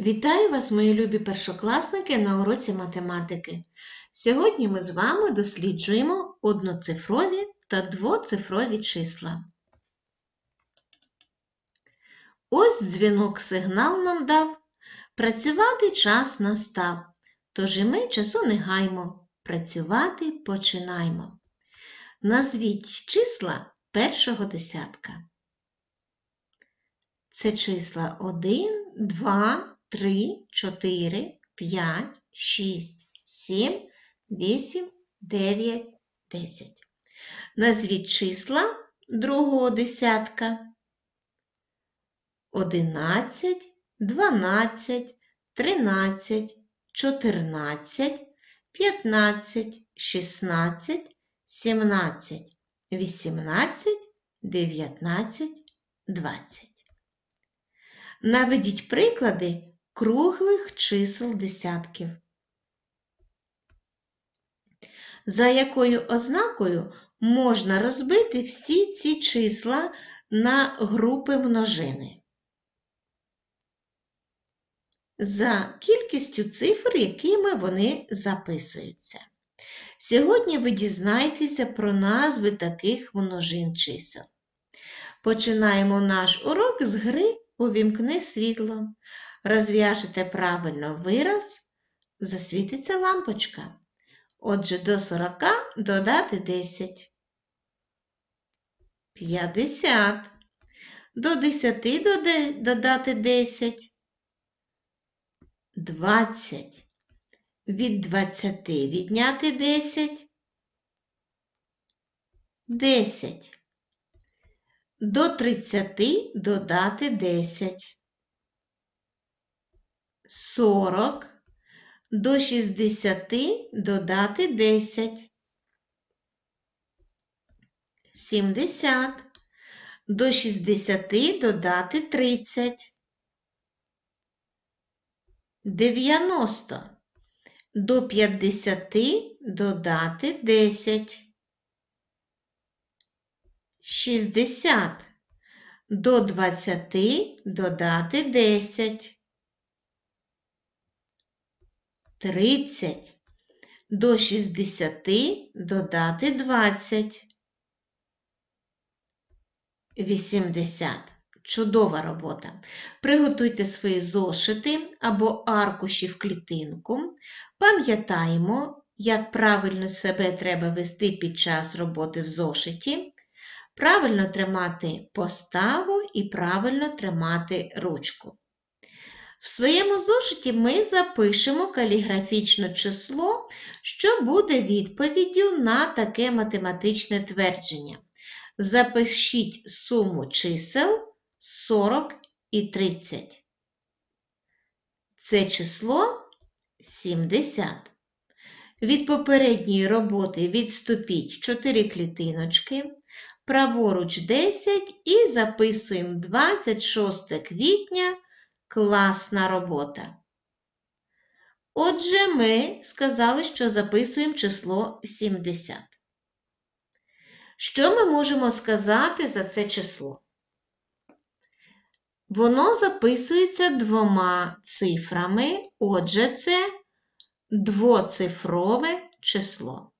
Вітаю вас, мої любі першокласники, на уроці математики. Сьогодні ми з вами досліджуємо одноцифрові та двоцифрові числа. Ось дзвінок сигнал нам дав. Працювати час настав. Тож і ми часу не гаймо. Працювати починаймо. Назвіть числа першого десятка. Це числа 1, 2, 3, 4, 5, 6, 7, 8, 9, 10. Назвіть числа другого десятка. 11, 12, 13, 14, 15, 16, 17, 18, 19, 20. Наведіть приклади круглих чисел десятків. За якою ознакою можна розбити всі ці числа на групи множини? За кількістю цифр, якими вони записуються. Сьогодні ви дізнаєтеся про назви таких множин чисел. Починаємо наш урок з гри Увімкни світло. Розв'яжете правильно вираз, засвітиться лампочка. Отже, до 40 додати 10. 50. До 10 додати 10. 20. Від 20 відняти 10. 10. До 30 додати 10. 40. До 60 додати 10. 70. До 60 додати 30. 90. До 50 додати 10. 60. До 20 додати 10. 30. До 60 додати 20. 80. Чудова робота. Приготуйте свої зошити або аркуші в клітинку. Пам'ятаємо, як правильно себе треба вести під час роботи в зошиті. Правильно тримати поставу і правильно тримати ручку. В своєму зошиті ми запишемо каліграфічне число, що буде відповіддю на таке математичне твердження. Запишіть суму чисел 40 і 30. Це число 70. Від попередньої роботи відступіть 4 клітиночки праворуч 10 і записуємо 26 квітня класна робота. Отже, ми сказали, що записуємо число 70. Що ми можемо сказати за це число? Воно записується двома цифрами, отже, це двоцифрове число.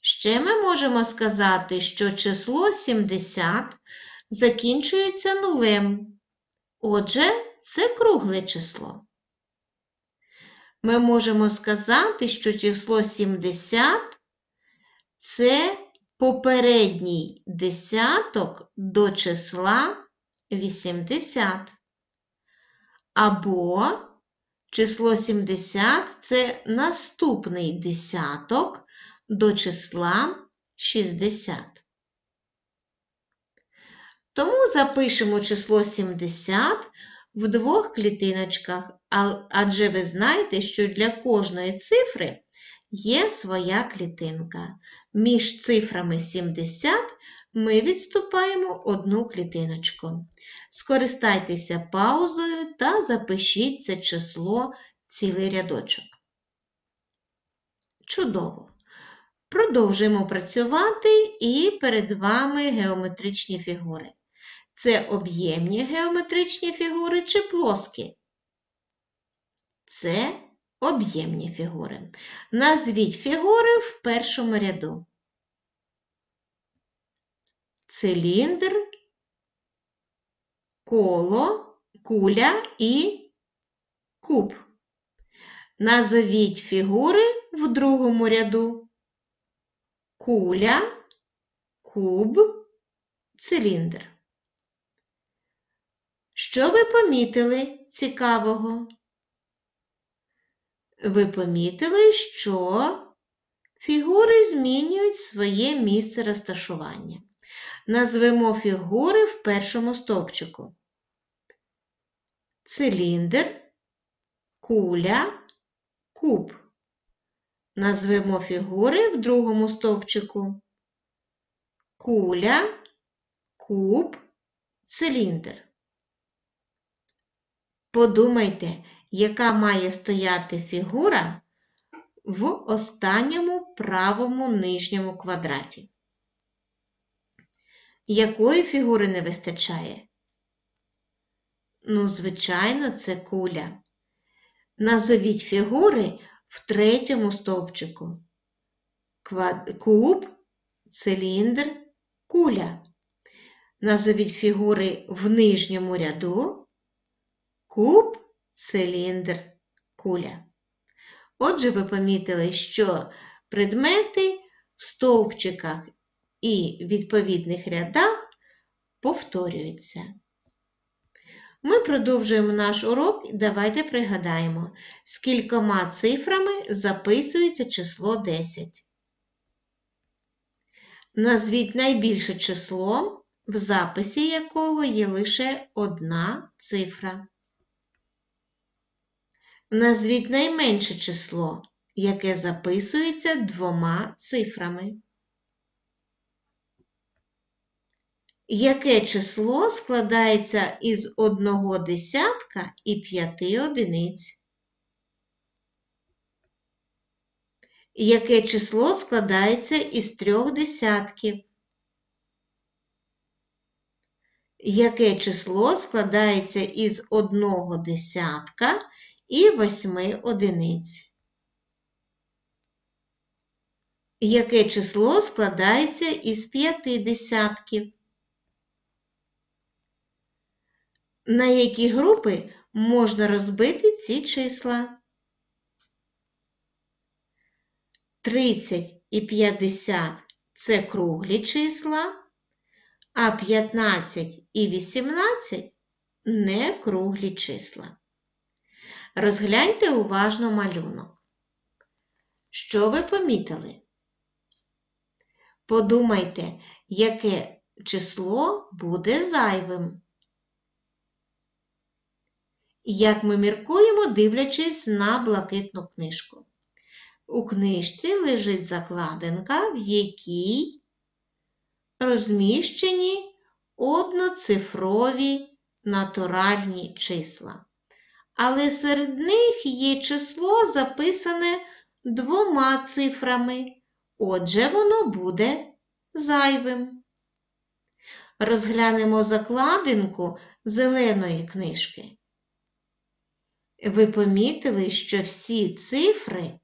Ще ми можемо сказати, що число 70 закінчується нулем. Отже, це кругле число. Ми можемо сказати, що число 70 це попередній десяток до числа 80. Або число 70 це наступний десяток до числа 60. Тому запишемо число 70 в двох клітиночках, адже ви знаєте, що для кожної цифри є своя клітинка. Між цифрами 70 ми відступаємо одну клітиночку. Скористайтеся паузою та запишіть це число цілий рядочок. Чудово! Продовжуємо працювати і перед вами геометричні фігури. Це об'ємні геометричні фігури чи плоскі? це об'ємні фігури. Назвіть фігури в першому ряду. Циліндр, коло, куля і куб. Назовіть фігури в другому ряду. Куля, куб, циліндр. Що ви помітили цікавого? Ви помітили, що фігури змінюють своє місце розташування. Назвемо фігури в першому стовпчику. Циліндр, куля, куб. Назвемо фігури в другому стовпчику. Куля, куб, циліндр. Подумайте, яка має стояти фігура в останньому правому нижньому квадраті. Якої фігури не вистачає? Ну, звичайно, це куля. Назовіть фігури в третьому стовпчику. Куб, циліндр, куля. Назовіть фігури в нижньому ряду. Куб, циліндр, куля. Отже, ви помітили, що предмети в стовпчиках і відповідних рядах повторюються. Ми продовжуємо наш урок і давайте пригадаємо, скількома цифрами записується число 10. Назвіть найбільше число, в записі якого є лише одна цифра. Назвіть найменше число, яке записується двома цифрами. Яке число складається із одного десятка і п'яти одиниць? Яке число складається із трьох десятків? Яке число складається із одного десятка і восьми одиниць? Яке число складається із п'яти десятків? На які групи можна розбити ці числа? 30 і 50 це круглі числа, а 15 і 18 не круглі числа. Розгляньте уважно малюнок. Що ви помітили? Подумайте, яке число буде зайвим. Як ми міркуємо, дивлячись на блакитну книжку. У книжці лежить закладинка, в якій розміщені одноцифрові натуральні числа. Але серед них є число записане двома цифрами, отже, воно буде зайвим. Розглянемо закладинку зеленої книжки. Ви помітили, що всі цифри,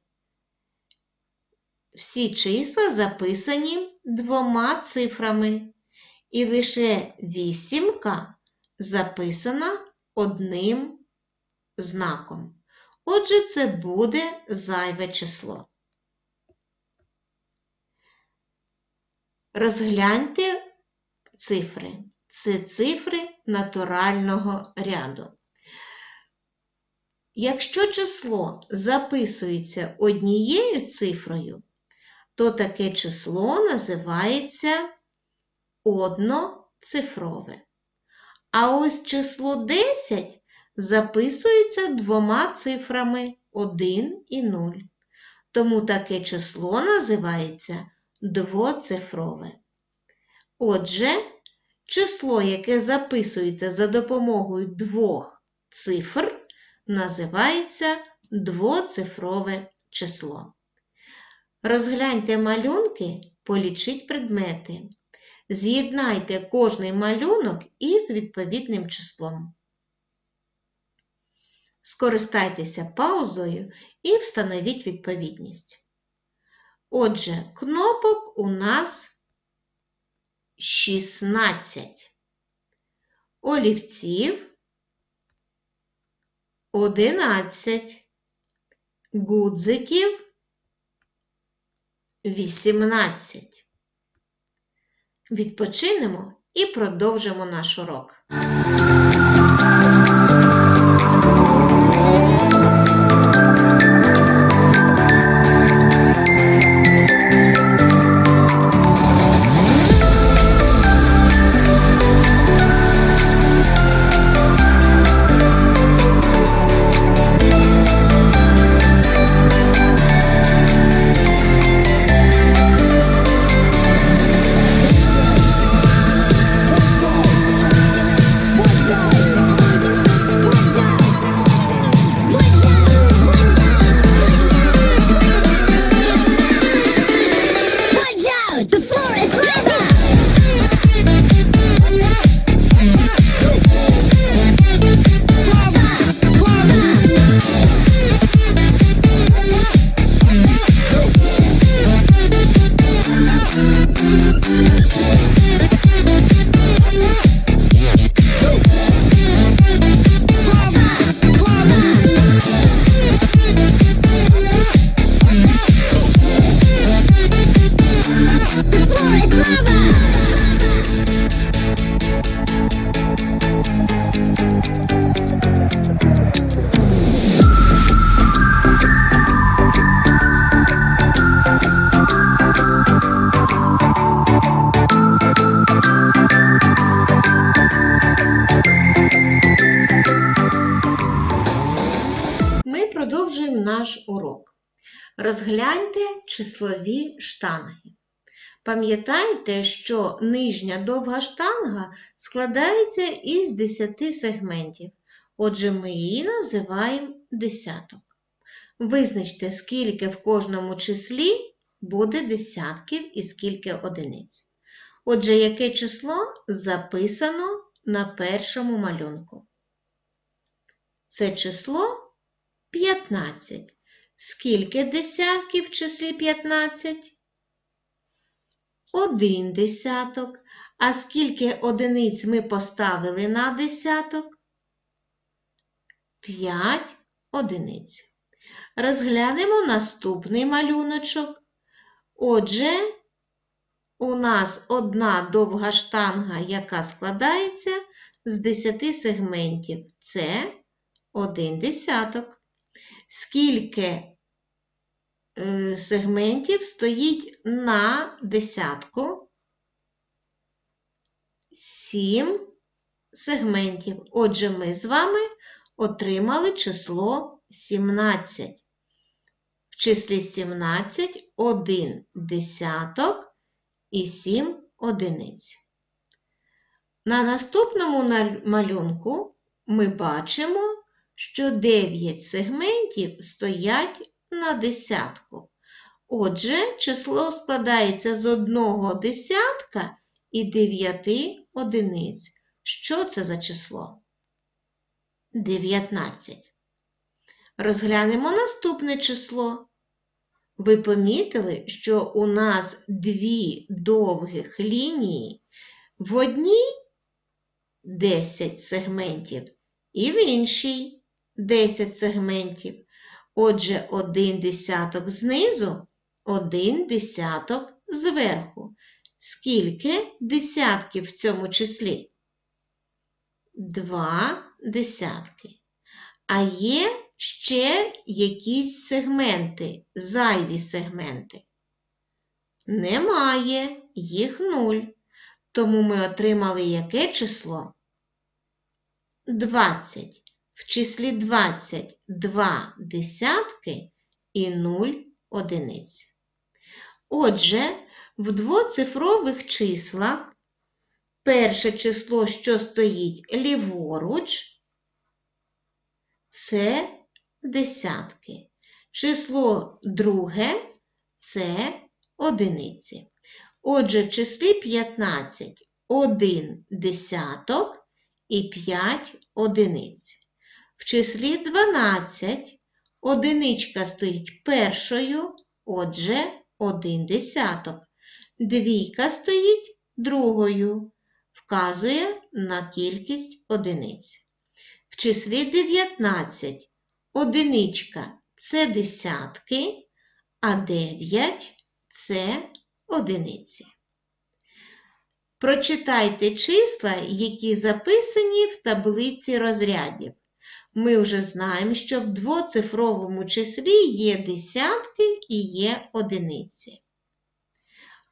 всі числа записані двома цифрами, і лише вісімка записана одним знаком. Отже, це буде зайве число. Розгляньте цифри. Це цифри натурального ряду. Якщо число записується однією цифрою, то таке число називається одноцифрове. А ось число 10 записується двома цифрами 1 і 0. Тому таке число називається двоцифрове. Отже, число, яке записується за допомогою двох цифр, називається двоцифрове число. Розгляньте малюнки, полічіть предмети. З'єднайте кожний малюнок із відповідним числом. Скористайтеся паузою і встановіть відповідність. Отже, кнопок у нас 16. Олівців 11. Гудзиків 18. Відпочинемо і продовжимо наш урок. Числові штанги. Пам'ятайте, що нижня довга штанга складається із 10 сегментів. Отже, ми її називаємо десяток. Визначте, скільки в кожному числі буде десятків і скільки одиниць. Отже, яке число записано на першому малюнку? Це число 15. Скільки десятків в числі 15? Один десяток. А скільки одиниць ми поставили на десяток? 5 одиниць. Розглянемо наступний малюночок. Отже, у нас одна довга штанга, яка складається з 10 сегментів. Це один десяток. Скільки е, сегментів стоїть на десятку? Сім сегментів. Отже, ми з вами отримали число 17. В числі 17 один десяток і 7 одиниць. На наступному малюнку ми бачимо, що 9 сегментів стоять на десятку. Отже, число складається з одного десятка і 9 одиниць. Що це за число? 19. Розглянемо наступне число. Ви помітили, що у нас дві довгих лінії в одній 10 сегментів і в іншій 10 сегментів. Отже, один десяток знизу, один десяток зверху. Скільки десятків в цьому числі? Два десятки. А є ще якісь сегменти, зайві сегменти? Немає, їх нуль. Тому ми отримали яке число? 20. В числі 20 два десятки і 0 одиниць. Отже, в двоцифрових числах перше число, що стоїть ліворуч, це десятки. Число друге це одиниці. Отже, в числі 15 один десяток і 5 одиниць. В числі 12 одиничка стоїть першою, отже, один десяток. Двійка стоїть другою, вказує на кількість одиниць. В числі 19 одиничка це десятки, а 9 це одиниці. Прочитайте числа, які записані в таблиці розрядів. Ми вже знаємо, що в двоцифровому числі є десятки і є одиниці.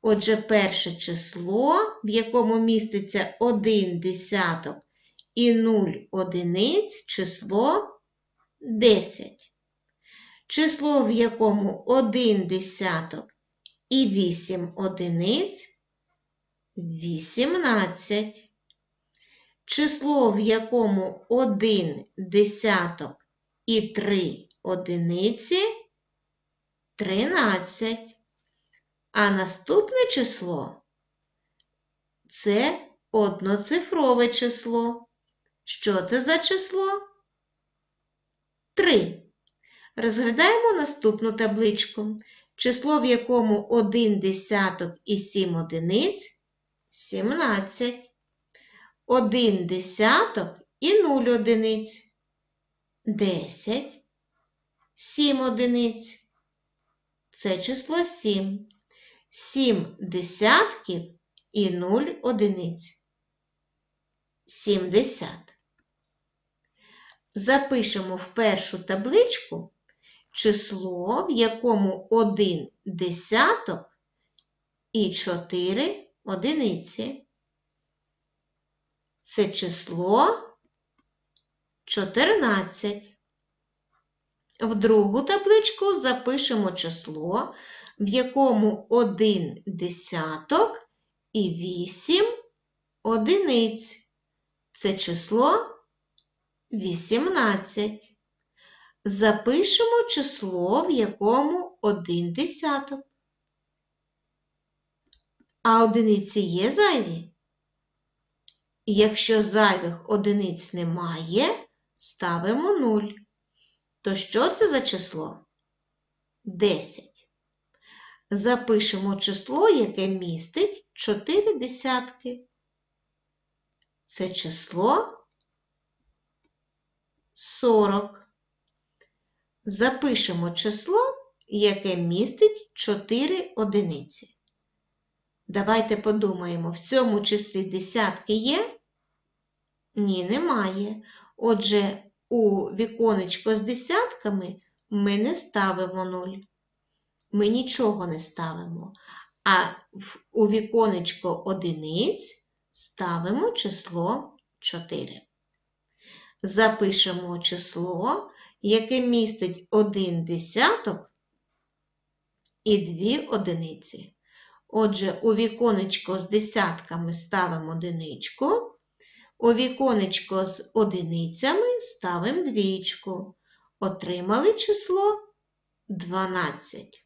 Отже, перше число, в якому міститься 1 десяток і 0 одиниць, число 10. Число, в якому 1 десяток і 8 одиниць 18. Число, в якому 1 десяток і 3 одиниці 13. А наступне число це одноцифрове число. Що це за число? 3. Розглядаємо наступну табличку. Число, в якому 1 десяток і 7 одиниць 17. 1 десяток і 0 одиниць 10. 7 одиниць. Це число 7. 7 десятків і 0 одиниць. 70. Запишемо в першу табличку число, в якому 1 десяток і 4 одиниці. Це число 14. В другу табличку запишемо число, в якому 1 десяток і 8 одиниць. Це число 18. Запишемо число, в якому 1 десяток. А одиниці є зайві? Якщо зайвих одиниць немає, ставимо 0. То що це за число? 10. Запишемо число, яке містить 4 десятки. Це число 40. Запишемо число, яке містить 4 одиниці. Давайте подумаємо, в цьому числі десятки є? Ні, немає. Отже, у віконечко з десятками ми не ставимо 0. Ми нічого не ставимо. А у віконечко одиниць ставимо число 4. Запишемо число, яке містить 1 десяток і 2 одиниці. Отже, у віконечко з десятками ставимо одиничку, у віконечко з одиницями ставимо двічку. Отримали число 12.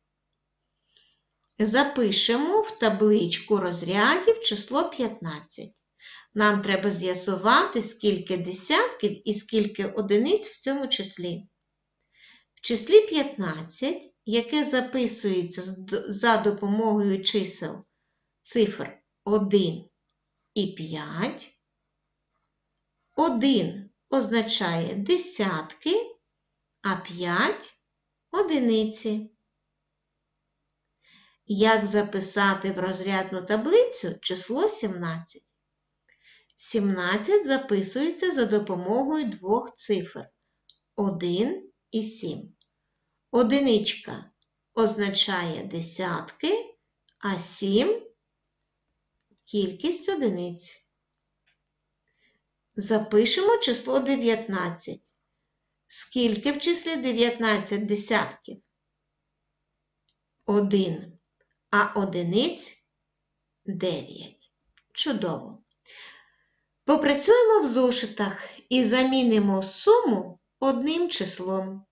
Запишемо в табличку розрядів число 15. Нам треба з'ясувати, скільки десятків і скільки одиниць в цьому числі. В числі 15, яке записується за допомогою чисел цифр 1 і 5, 1 означає десятки, а 5 одиниці. Як записати в розрядну таблицю число 17? 17 записується за допомогою двох цифр 1 і 7. Одиничка означає десятки, а 7 кількість одиниць. Запишемо число 19. Скільки в числі 19 десятків? 1. А одиниць 9. Чудово. Попрацюємо в зошитах і замінимо суму одним числом.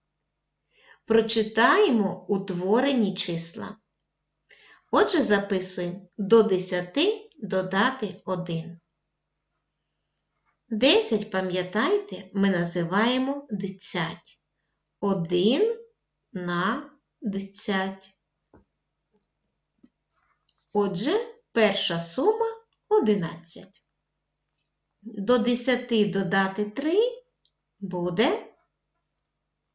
Прочитаємо утворені числа. Отже, записуємо до 10 додати 1. 10, пам'ятайте, ми називаємо десять. 1 на десять. Отже, перша сума 11. До 10 додати 3 буде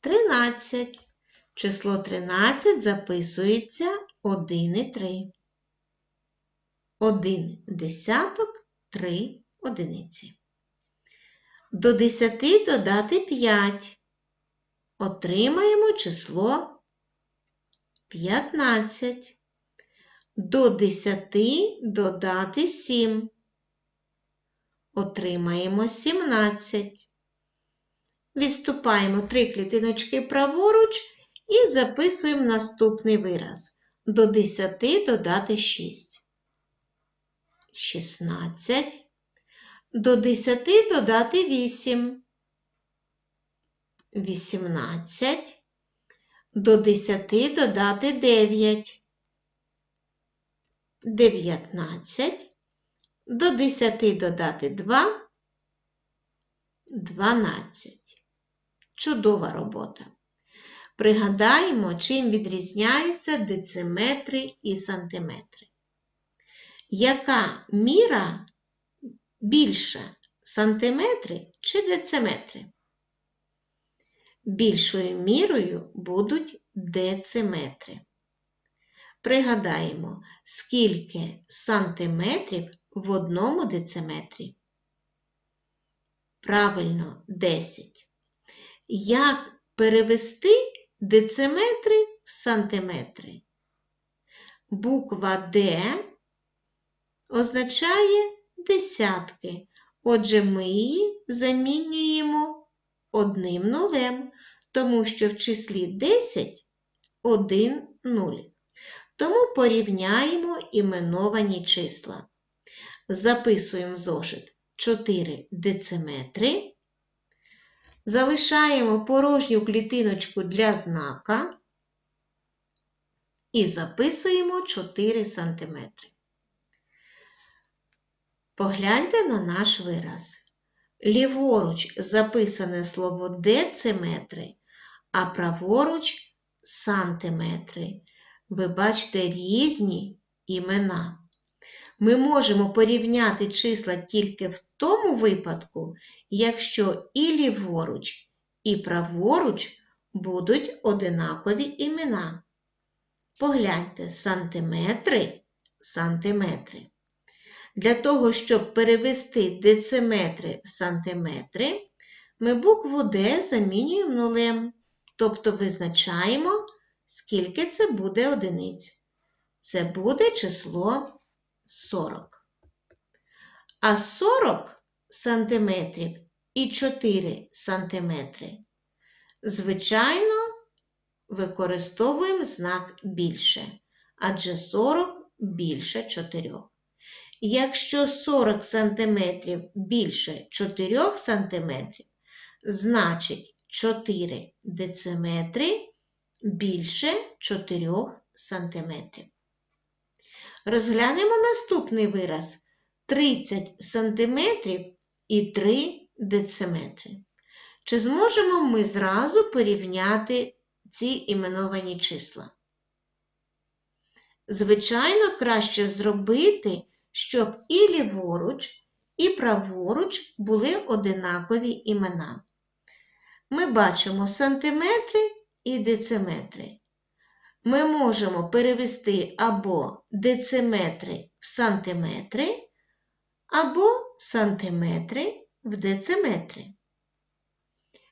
13. Число 13 записується 1 і 3. 1 десяток, 3 одиниці. До 10 додати 5. Отримаємо число 15. До 10 додати 7. Отримаємо 17. Відступаємо три клітиночки праворуч і записуємо наступний вираз. До 10 додати 6. 16. До 10 додати 8. 18. До 10 додати 9. 19. До 10 додати 2. 12. Чудова робота. Пригадаємо, чим відрізняються дециметри і сантиметри. Яка міра більша сантиметри чи дециметри? Більшою мірою будуть дециметри. Пригадаємо, скільки сантиметрів в одному дециметрі. Правильно, 10. Як перевести дециметри в сантиметри? Буква Д означає десятки. Отже, ми її замінюємо одним нулем, тому що в числі 10 один нуль. Тому порівняємо іменовані числа. Записуємо зошит 4 дециметри. Залишаємо порожню клітиночку для знака і записуємо 4 сантиметри. Погляньте на наш вираз. Ліворуч записане слово дециметри, а праворуч сантиметри. Ви бачите різні імена. Ми можемо порівняти числа тільки в тому випадку, якщо і ліворуч, і праворуч будуть одинакові імена. Погляньте сантиметри, сантиметри. Для того, щоб перевести дециметри в сантиметри, ми букву Д замінюємо нулем, тобто визначаємо, скільки це буде одиниць. Це буде число 40. А 40 сантиметрів і 4 сантиметри, звичайно, використовуємо знак більше, адже 40 більше 4. Якщо 40 см більше 4 см, значить 4 дециметри більше 4 см. Розглянемо наступний вираз 30 см і 3 дециметри. Чи зможемо ми зразу порівняти ці іменовані числа? Звичайно, краще зробити щоб і ліворуч, і праворуч були одинакові імена. Ми бачимо сантиметри і дециметри. Ми можемо перевести або дециметри в сантиметри, або сантиметри в дециметри.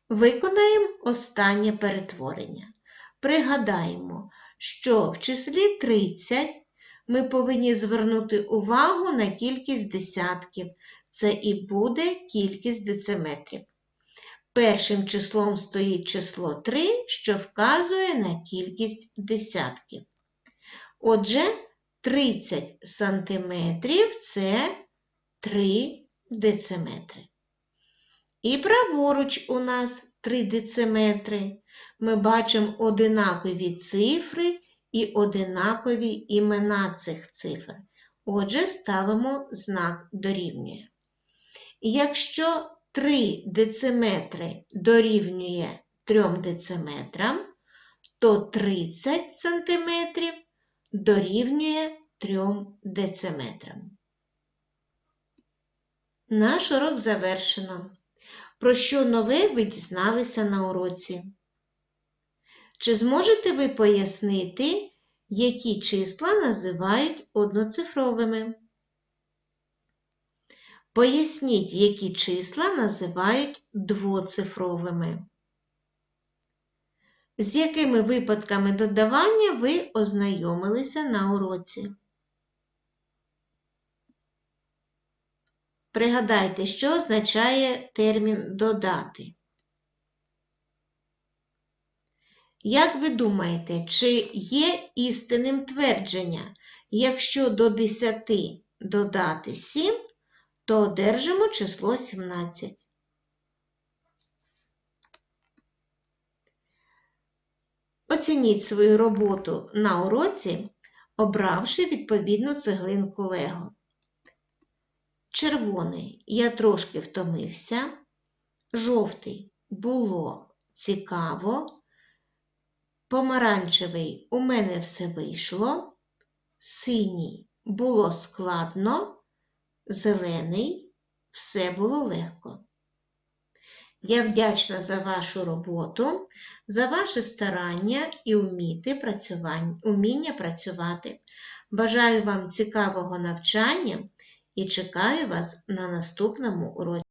Виконаємо останнє перетворення. Пригадаємо, що в числі 30 ми повинні звернути увагу на кількість десятків. Це і буде кількість дециметрів. Першим числом стоїть число 3, що вказує на кількість десятків. Отже, 30 сантиметрів це 3 дециметри. І праворуч у нас 3 дециметри. Ми бачимо одинакові цифри і одинакові імена цих цифр. Отже, ставимо знак дорівнює. Якщо 3 дециметри дорівнює 3 дециметрам, то 30 сантиметрів дорівнює 3 дециметрам. Наш урок завершено. Про що нове ви дізналися на уроці? Чи зможете ви пояснити, які числа називають одноцифровими? Поясніть, які числа називають двоцифровими. З якими випадками додавання ви ознайомилися на уроці? Пригадайте, що означає термін додати. Як ви думаєте, чи є істинним твердження, якщо до 10 додати 7, то одержимо число 17? Оцініть свою роботу на уроці, обравши відповідну цеглинку Лего. Червоний я трошки втомився. Жовтий було цікаво. Помаранчевий у мене все вийшло. Синій було складно. Зелений все було легко. Я вдячна за вашу роботу, за ваше старання і вміти працювання, уміння працювати. Бажаю вам цікавого навчання і чекаю вас на наступному уроці.